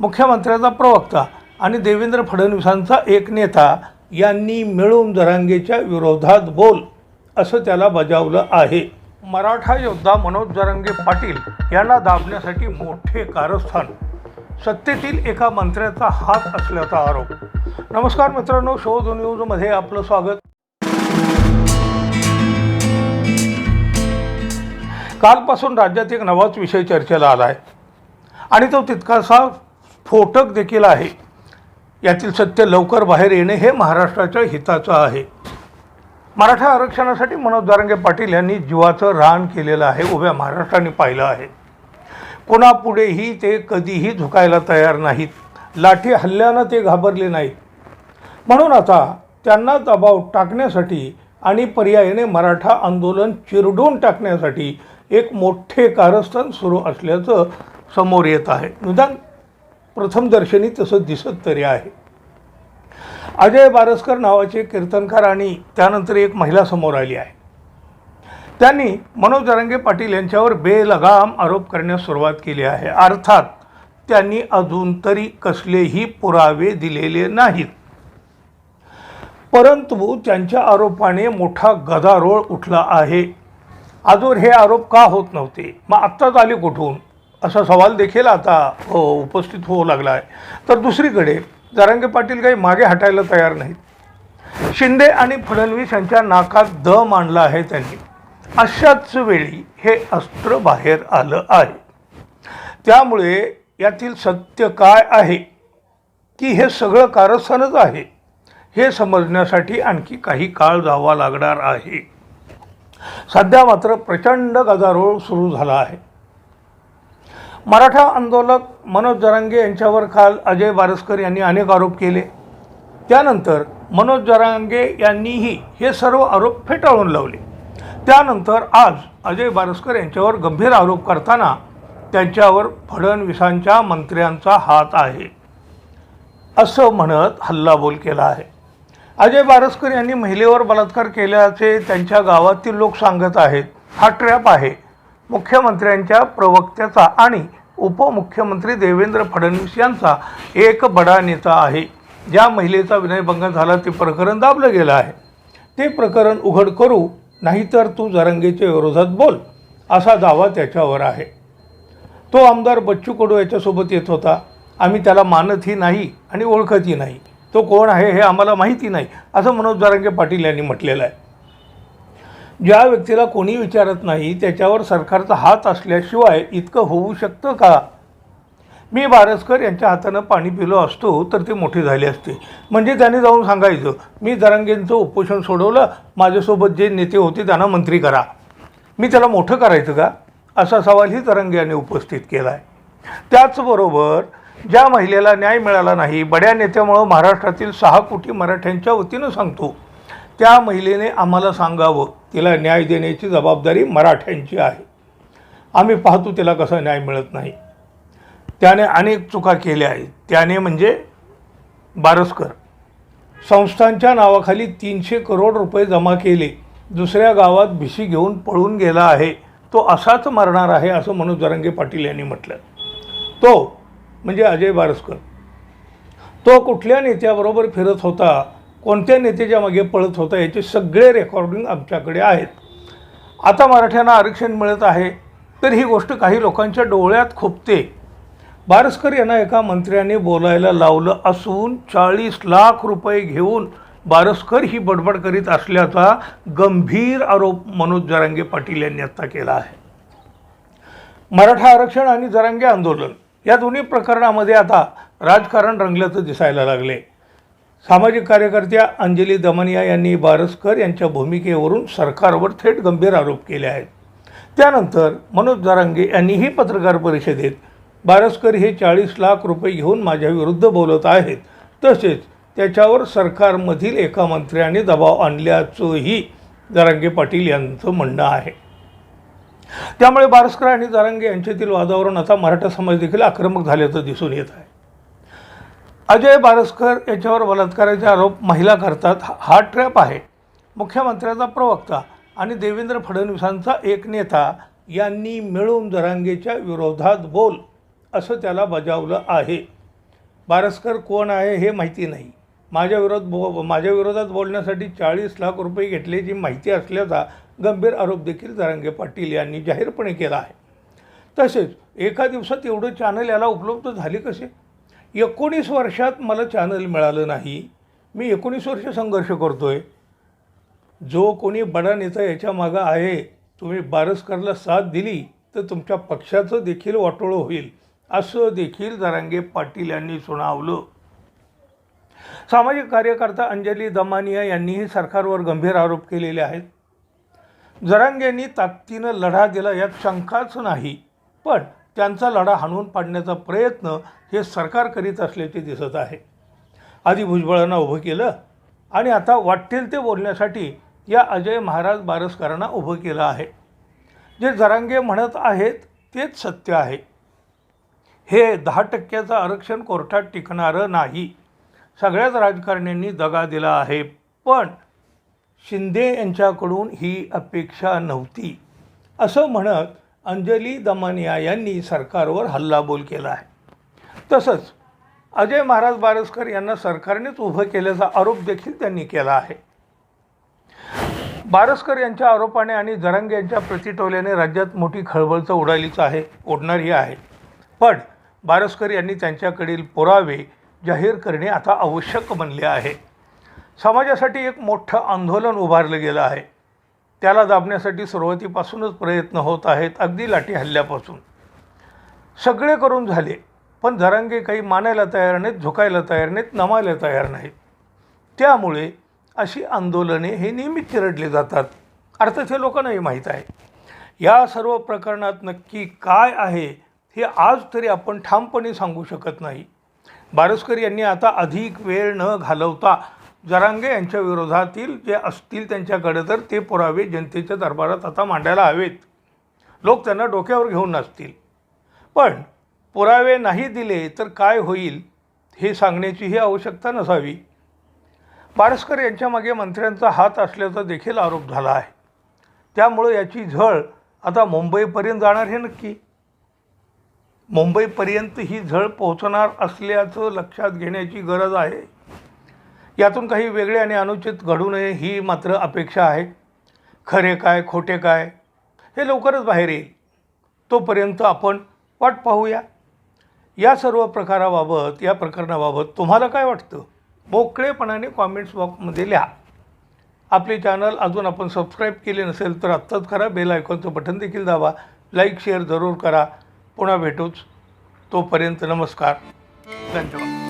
मुख्यमंत्र्याचा प्रवक्ता आणि देवेंद्र फडणवीसांचा एक नेता यांनी मिळून जरांगेच्या विरोधात बोल असं त्याला बजावलं आहे. मराठा योद्धा मनोज जरांगे पाटील यांना दाबण्यासाठी मोठे कारस्थान सत्तेतील एका मंत्र्याचा हात असल्याचा आरोप. नमस्कार मित्रांनो शोध न्यूजमध्ये आपलं स्वागत. कालपासून राज्यात एक नवाच विषय चर्चेला आला आहे आणि तो तितकासा स्फोटक देखील आहे. यातील सत्य लवकर बाहेर येणे हे महाराष्ट्राच्या हिताचं आहे. मराठा आरक्षणासाठी मनोज दारंगे पाटील यांनी जीवाचं रान केलेलं आहे उभ्या महाराष्ट्राने पाहिलं आहे. कोणापुढेही ते कधीही झुकायला तयार नाहीत. लाठी हल्ल्यानं ते घाबरले नाहीत. म्हणून आता त्यांना दबाव टाकण्यासाठी आणि पर्यायाने मराठा आंदोलन चिरडून टाकण्यासाठी एक मोठे कारस्थान सुरू असल्याचं समोर येत आहे. निदान प्रथमदर्शनी तसं दिसत तरी आहे. अजय बारसकर नावाचे कीर्तनकार आणि त्यानंतर एक महिला समोर आली आहे. त्यांनी मनोज जरांगे पाटील यांच्यावर बेलगाम आरोप करण्यास सुरुवात केली आहे. अर्थात त्यांनी अजून तरी कसलेही पुरावे दिलेले नाहीत. परंतु त्यांच्या आरोपाने मोठा गदारोळ उठला आहे. आजवर हे आरोप का होत नव्हते? मग आत्ताच आले कुठून? असा सवाल देखील आता हो, उपस्थित होऊ लागला आहे तर दुसरीकडे जारंगे पाटील काही मागे हटायला तयार नाहीत. शिंदे आणि फडणवीस यांच्या नाकात द मांडला आहे त्यांनी. अशाच वेळी हे अस्त्र बाहेर आलं आहे. त्यामुळे यातील सत्य काय आहे? की हे सगळं कारस्थानच आहे? हे समजण्यासाठी आणखी काही काळ जावा लागणार आहे. सध्या मात्र प्रचंड गदारोळ सुरू झाला आहे. मराठा आंदोलक मनोज जरांगे यांच्यावर काल अजय बारसकर यांनी अनेक आरोप केले. त्यानंतर मनोज जरांगे यांनीही हे सर्व आरोप फेटाळून लावले. त्यानंतर आज अजय बारसकर यांच्यावर गंभीर आरोप करताना त्यांच्यावर फडणवीसांच्या मंत्र्यांचा हात आहे. असं म्हणत हल्लाबोल केला आहे. अजय बारसकर यांनी महिलेवर बलात्कार केल्याचे त्यांच्या गावातील लोक सांगत आहेत. हा ट्रॅप आहे. मुख्यमंत्र्यांच्या प्रवक्त्याचा आणि उपमुख्यमंत्री देवेंद्र फडणवीस यांचा एक बडा नेता आहे. ज्या महिलेचा विनयभंग झाला ते प्रकरण दाबलं गेलं आहे. ते प्रकरण उघड करू नाहीतर तू जरंगेच्या विरोधात बोल असा दावा त्याच्यावर आहे. तो आमदार बच्चू कडू याच्यासोबत येत होता. आम्ही त्याला मानतही नाही आणि ओळखतही नाही. तो कोण आहे हे आम्हाला माहिती नाही असं मनोज जारंगे पाटील यांनी म्हटलेलं आहे. ज्या व्यक्तीला कोणी विचारत नाही त्याच्यावर सरकारचा हात असल्याशिवाय इतकं होऊ शकतं का? मी बारसकर यांच्या हातानं पाणी पिलो असतो तर ते मोठे झाले असते. म्हणजे त्याने जाऊन सांगायचं मी जरांगेंचं उपोषण सोडवलं माझ्यासोबत जे नेते होते त्यांना मंत्री करा. मी त्याला मोठं करायचं का? असा सवालही तरंगे यांनी उपस्थित केला आहे त्याचबरोबर ज्या महिलेला न्याय मिळाला नाही बड्या नेत्यामुळं महाराष्ट्रातील सहा कोटी मराठ्यांच्या वतीनं सांगतो. त्या महिलेने आम्हाला सांगावं तिला न्याय देण्याची जबाबदारी मराठ्यांची आहे. आम्ही पाहतो तिला कसा न्याय मिळत नाही. त्याने अनेक चुका केल्या आहेत. त्याने म्हणजे बारसकर. संस्थांच्या नावाखाली तीनशे करोड रुपये जमा केले. दुसऱ्या गावात भिशी घेऊन पळून गेला आहे. तो असाच मरणार आहे असं मनोज जरंगे पाटील यांनी म्हटलं. तो म्हणजे अजय बारसकर. तो कुठल्या नेत्याबरोबर फिरत होता? कोणत्या नेत्याच्या मागे पळत होता याचे सगळे रेकॉर्डिंग आमच्याकडे आहेत. आता मराठ्यांना आरक्षण मिळत आहे तर ही गोष्ट काही लोकांच्या डोळ्यात खुपते. बारसकर यांना एका मंत्र्याने बोलायला लावलं असून चाळीस लाख रुपये घेऊन बारसकर ही बडबड करीत असल्याचा गंभीर आरोप मनोज जरांगे पाटील यांनी आत्ता केला आहे. मराठा आरक्षण आणि जरांगे आंदोलन या दोन्ही प्रकरणामध्ये आता राजकारण रंगल्याचं दिसायला लागले सामाजिक कार्यकर्त्या अंजली दमनिया यांनी बारसकर यांच्या भूमिकेवरून सरकारवर थेट गंभीर आरोप केले आहेत. त्यानंतर मनोज जरांगे यांनीही पत्रकार परिषदेत बारसकर हे चाळीस लाख रुपये घेऊन माझ्या विरुद्ध बोलत आहेत. तसेच त्याच्यावर सरकारमधील एका मंत्र्याने दबाव आणल्याचंही जारांगे पाटील यांचं म्हणणं आहे. त्यामुळे बारसकर आणि जरांगे यांच्यातील वादावरून आता मराठा समाज देखील आक्रमक झाल्याचं दिसून येत आहे. अजय बारसकर याच्यावर बलात्काराचे आरोप महिला करतात हा- ट्रॅप आहे. मुख्यमंत्र्याचा प्रवक्ता आणि देवेंद्र फडणवीसांचा एक नेता यांनी मिळून जरांगेच्या विरोधात बोल असं त्याला बजावलं आहे. बारस्कर कोण आहे हे माहिती नाही. माझ्या विरोध बो माझ्या विरोधात बोलण्यासाठी चाळीस लाख रुपये घेतल्याची माहिती असल्याचा गंभीर आरोप देखील जरांगे पाटील यांनी जाहीरपणे केला आहे. तसेच एका दिवसात एवढं चॅनल याला उपलब्ध झाले कसे? एकोणीस वर्षात मला चॅनल मिळालं नाही. मी एकोणीस वर्ष संघर्ष करतो आहे जो कोणी बडा नेता याच्या मागं आहे तुम्ही बारसकरला साथ दिली तर तुमच्या पक्षाचं देखील वाटोळं होईल. असं देखील जरांगे पाटील यांनी सुनावलं. सामाजिक कार्यकर्ता अंजली दमानिया यांनीही सरकारवर गंभीर आरोप केलेले आहेत. जरांगेंनी ताकदीनं लढा दिला यात शंकाच नाही. पण त्यांचा लढा हाणून पाडण्याचा प्रयत्न हे सरकार करीत असल्याचे दिसत आहे. आधी भुजबळांना उभं केलं आणि आता वाटेल ते बोलण्यासाठी या अजय महाराज बारसकरांना उभं केलं आहे. जे जरांगे म्हणत आहेत तेच सत्य आहे. हे दहा टक्क्याचं आरक्षण कोर्टात टिकणारं नाही. सगळ्याच राजकारण्यांनी दगा दिला आहे. पण शिंदे यांच्याकडून ही अपेक्षा नव्हती. असं म्हणत अंजली दमानिया यांनी सरकारवर हल्लाबोल केला आहे. तसंच अजय महाराज बारसकर यांना सरकारनेच उभं केल्याचा आरोप देखील त्यांनी केला आहे. बारसकर यांच्या आरोपाने आणि जरंग यांच्या प्रतिटोल्याने राज्यात मोठी खळबळचं उडालीच आहे उडणारही आहे. पण बारसकर यांनी त्यांच्याकडील पुरावे जाहीर करणे आता आवश्यक बनले आहे. समाजासाठी एक मोठं आंदोलन उभारलं गेलं आहे. त्याला दाबण्यासाठी सुरुवातीपासूनच प्रयत्न होत आहेत अगदी लाठी हल्ल्यापासून. सगळे करून झाले पण जरांगे काही मानायला तयार नाहीत झुकायला तयार नाहीत नमायला तयार नाहीत. त्यामुळे अशी आंदोलने हे नेहमी चिरडले जातात. अर्थात हे लोकांनाही माहीत आहे. या सर्व प्रकरणात नक्की काय आहे हे आज तरी आपण ठामपणे सांगू शकत नाही. बारसकर यांनी आता अधिक वेळ न घालवता जरांगे यांच्या विरोधातील जे असतील त्यांच्याकडे तर ते पुरावे जनतेच्या दरबारात आता मांडायला हवेत. लोक त्यांना डोक्यावर घेऊन नसतील. पण पुरावे नाही दिले तर काय होईल हे सांगण्याचीही आवश्यकता नसावी. पारस्कर यांच्यामागे मंत्र्यांचा हात असल्याचा देखील आरोप झाला आहे. त्यामुळं याची झळ आता मुंबईपर्यंत जाणार हे नक्की? मुंबईपर्यंत ही झळ पोहोचणार असल्याचं लक्षात घेण्याची गरज आहे. यातून काही वेगळे आणि अनुचित घडू नये ही मात्र अपेक्षा आहे. खरे काय खोटे काय हे लवकरच बाहेर येईल. तोपर्यंत आपण वाट पाहूया. या सर्व प्रकाराबाबत या प्रकरणाबाबत तुम्हाला काय वाटतं? मोकळेपणाने कॉमेंट्स बॉक्समध्ये लिहा. आपले चॅनल अजून आपण सबस्क्राईब केले नसेल तर आत्ताच करा. बेल आयकॉनचं बटन देखील दाबा. लाईक शेअर जरूर करा. पुन्हा भेटूच. तोपर्यंत नमस्कार. धन्यवाद.